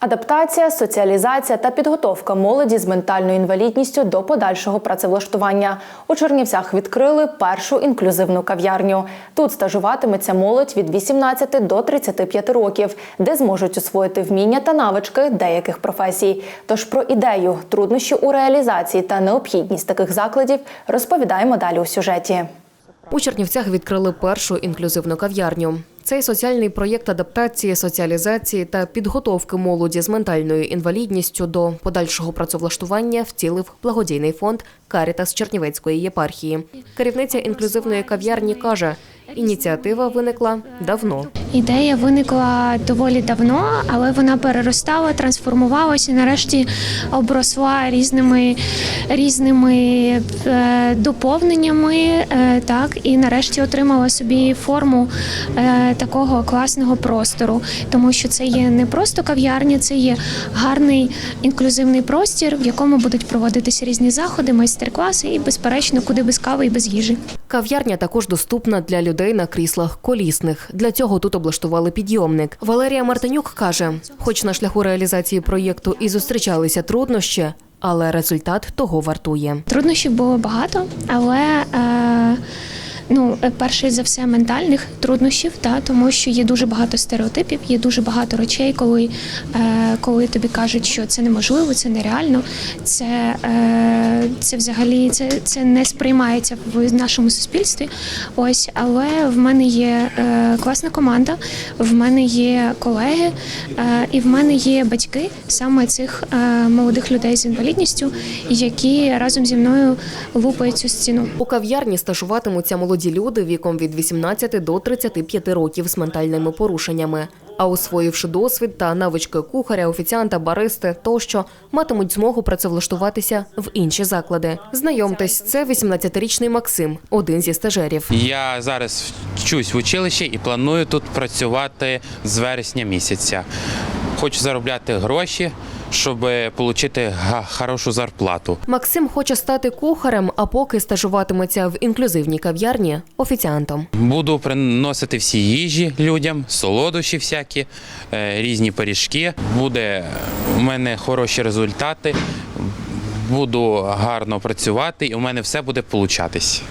Адаптація, соціалізація та підготовка молоді з ментальною інвалідністю до подальшого працевлаштування. У Чернівцях відкрили першу інклюзивну кав'ярню. Тут стажуватиметься молодь від 18 до 35 років, де зможуть освоїти вміння та навички деяких професій. Тож про ідею, труднощі у реалізації та необхідність таких закладів розповідаємо далі у сюжеті. У Чернівцях відкрили першу інклюзивну кав'ярню. Цей соціальний проєкт адаптації, соціалізації та підготовки молоді з ментальною інвалідністю до подальшого працевлаштування втілив благодійний фонд Карітас Чернівецької єпархії. Керівниця інклюзивної кав'ярні каже, ініціатива виникла давно. Ідея виникла доволі давно, але вона переростала, трансформувалася нарешті обросла різними різними е, доповненнями. е, так, і нарешті отримала собі форму е, такого класного простору, тому що це є не просто кав'ярня, це є гарний інклюзивний простір, в якому будуть проводитися різні заходи, майстер-класи і, безперечно, куди без кави і без їжі. Кав'ярня також доступна для людей на кріслах колісних. Для цього тут облаштували підйомник. Валерія Мартинюк каже: хоч на шляху реалізації проєкту і зустрічалися труднощі, але результат того вартує. Труднощів було багато, але е, ну, е, перше за все ментальних труднощів, та, тому що є дуже багато стереотипів, є дуже багато речей, коли, е, коли тобі кажуть, що це неможливо, це нереально, це, е, це взагалі це, це не сприймається в нашому суспільстві. Ось, але в мене є е, класна команда, в мене є колеги, е, і в мене є батьки саме цих е, молодих людей з інвалідністю, які разом зі мною лупають цю стіну. У кав'ярні стажуватимуться молоді люди віком від 18 до 35 років з ментальними порушеннями. А освоївши досвід та навички кухаря, офіціанта, баристи тощо, матимуть змогу працевлаштуватися в інші заклади. Знайомтесь, це 18-річний Максим, один зі стажерів. Я зараз вчусь в училищі і планую тут працювати з вересня місяця. Хочу заробляти гроші, щоб отримати хорошу зарплату. Максим хоче стати кухарем, а поки стажуватиметься в інклюзивній кав'ярні офіціантом. Буду приносити всі їжі людям, солодощі всякі, е, різні пиріжки. Буде у мене хороші результати, буду гарно працювати, і у мене все буде получатись.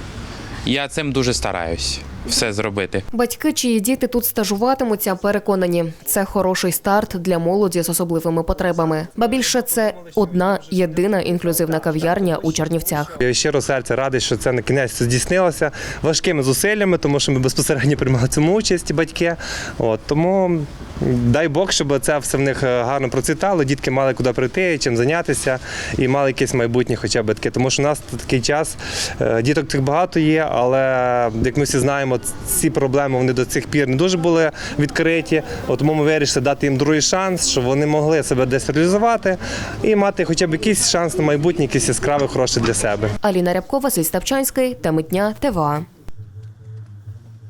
Я цим дуже стараюсь все зробити. Батьки, чиї діти тут стажуватимуться, переконані, це хороший старт для молоді з особливими потребами. Ба більше це одна єдина інклюзивна кав'ярня у Чернівцях. Я щиро серця радий, що це на кінець здійснилося важкими зусиллями, тому що ми безпосередньо приймали цьому участь батьки. От тому дай Бог, щоб це все в них е, гарно процвітало. Дітки мали куди прийти, чим зайнятися, і мали якесь майбутнє, хоча б таке. Тому що у нас такий час е, діток цих багато є, але як ми всі знаємо, ці проблеми вони до цих пір не дуже були відкриті. От ми вирішили дати їм другий шанс, щоб вони могли себе десь реалізувати і мати хоча б якийсь шанс на майбутнє, якісь яскравий, хороший для себе. Аліна Рябкова, Василь Ставчанський, Теми дня, ТВА.